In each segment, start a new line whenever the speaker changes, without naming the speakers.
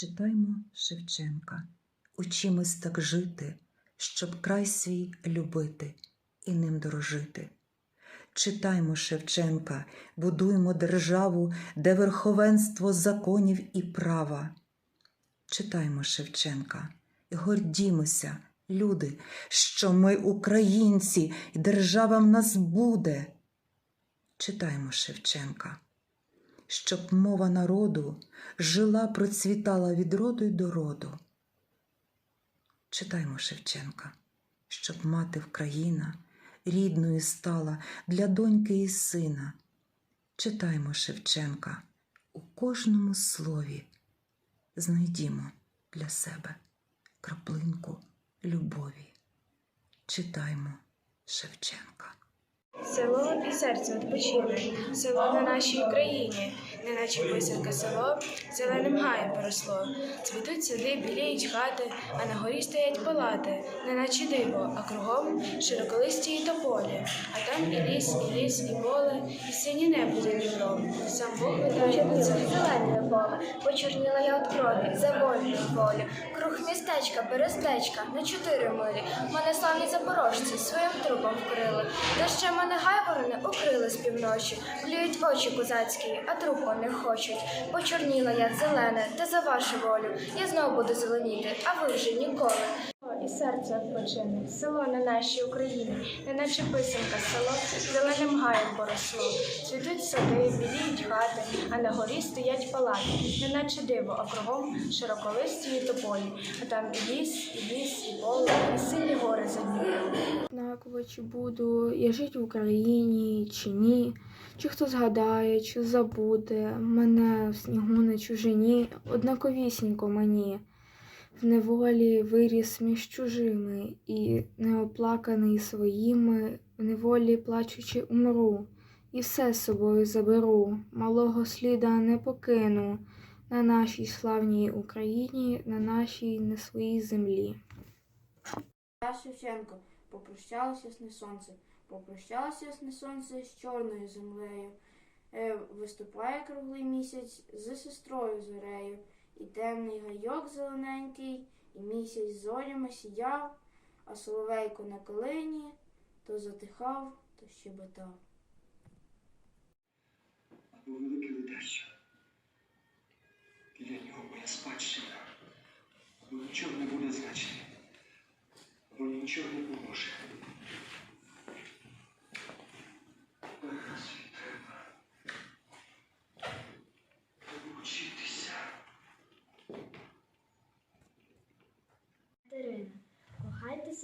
Читаймо Шевченка, учимось так жити, щоб край свій любити і ним дорожити. Читаймо Шевченка, будуймо державу, де верховенство законів і права. Читаймо Шевченка гордімося, люди, що ми українці, і держава в нас буде. Читаймо Шевченка, щоб мова народу жила, процвітала від роду й до роду. Читаймо Шевченка, щоб мати Вкраїна рідною стала для доньки і сина. Читаймо Шевченка у кожному слові. Знайдімо для себе краплинку любові. Читаймо Шевченка.
Село і серце відпочине, село на нашій Україні, неначе писанка село, зеленим гаєм поросло. Цвітуть сади, біліють хати, а на горі стоять палати, неначе диво, а кругом широколисті і тополі. А там і ліс, і ліс, і поле, і синє небо Сам Бог на це.
Зелене поле, почорніла я від крові, за вольну волю. Круг містечка, берестечка, на чотири милі. Мене славні запорожці своїм трупом вкрили. Та ще мене гайворони укрили з півночі. Блюють очі козацькі, а трупу не хочуть. Почорніла я зелене, та за вашу волю. Я знов буду зеленіти, а ви вже ніколи.
І серце відпочине, село на нашій Україні, неначе писанка село, зеленим гаєм поросло. Цвітуть сади, біліють хати, а на горі стоять палати, неначе диво, а кругом широколисті і тополі. А там і ліс, і ліс, і поле, і сильні гори за Дніпром.
Однаково, чи буду я жити в Україні, чи ні, чи хто згадає, чи забуде мене в снігу на чужині, однаковісінько мені. В неволі виріс між чужими і неоплаканий своїми, в неволі плачучи умру, і все з собою заберу, малого сліда не покину на нашій славній Україні, на нашій не своїй землі.
Я Шевченко, попрощалося ясне сонце, попрощалося ясне сонце з чорною землею. Е, виступає круглий місяць з сестрою зорею, і темний гайок зелененький, і місяць зорями сіяв, а соловейко на калині то затихав, то щебетав.
або велике ледаче. Для нього моя спадщина, бо нічого не буде значення, бо нічого не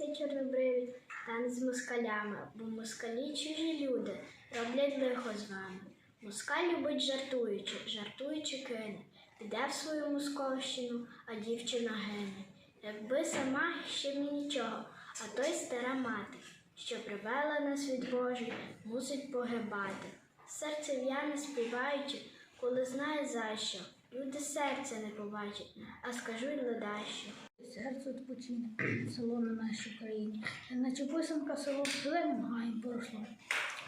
кохайтеся чорнобриві та не з москалями, бо москалі чужі люди роблять лихо з вами. Москаль любить жартуючи, жартуючи кине, піде в свою московщину, а дівчина гине. Якби сама ще б нічого, а той стара мати, що привела на світ Божий, мусить погибати. Серце в'яне співаючи, коли знає за що. Люди серця не побачать, а скажуть ледащо.
Серце відпочине, село на нашій Україні, наче писанка село зеленим гаєм поросло.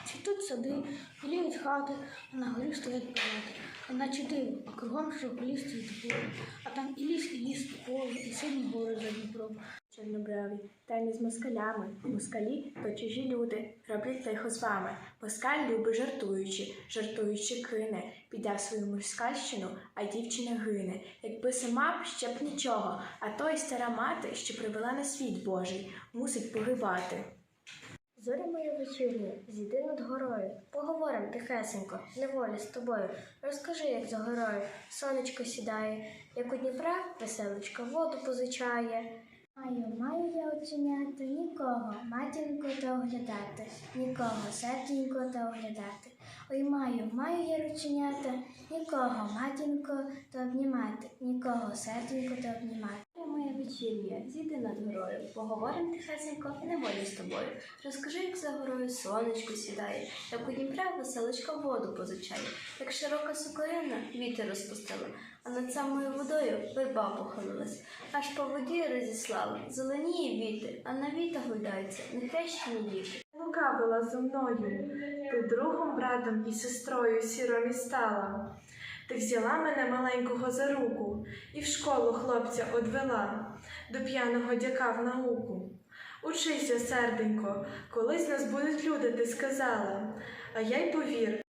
Цвітуть сади, біліють хати, а на горі стоять палати, наче диво, а кругом широколісті і тепло, а там і ліс, і ліс, і поле, і сині гори за Дніпром.
Чорнобриві, та не з москалями. Москалі то чужі люди, роблять лихо з вами. Москаль любить жартуючи, жартуючи кине, піде свою москальщину, а дівчина гине. Якби сама б ще б нічого, а той стара мати, що привела на світ Божий, мусить погибати.
Зоря моя вечірня, зійди над горою, поговорим тихесенько, неволі з тобою. Розкажи, як за горою сонечко сідає, як у Дніпра веселочка воду позичає. Маю, маю я оченята нікого, матінко та оглядати, нікого, серденько та оглядати. Ой, маю, маю я рученята, нікого, матінко та обнімати, нікого, серденько та обнімати.
Моя зійди над горою, поговорим тихесенько і неволі з тобою. Розкажи, як за горою сонечко сідає, як у Дніпра веселочка воду позичає, як широка сукорина вітер розпустила, а над самою водою верба похилилась, аж по воді розіслала, зеленіє вітер, а на віта гойдаються нехрещені діти.
Лука була зо мною, ти другом, братом і сестрою сіромі стала. Ти взяла мене маленького за руку і в школу хлопця одвела, до п'яного дяка в науку. Учися, серденько, колись нас будуть люди, ти сказала, а я й повір,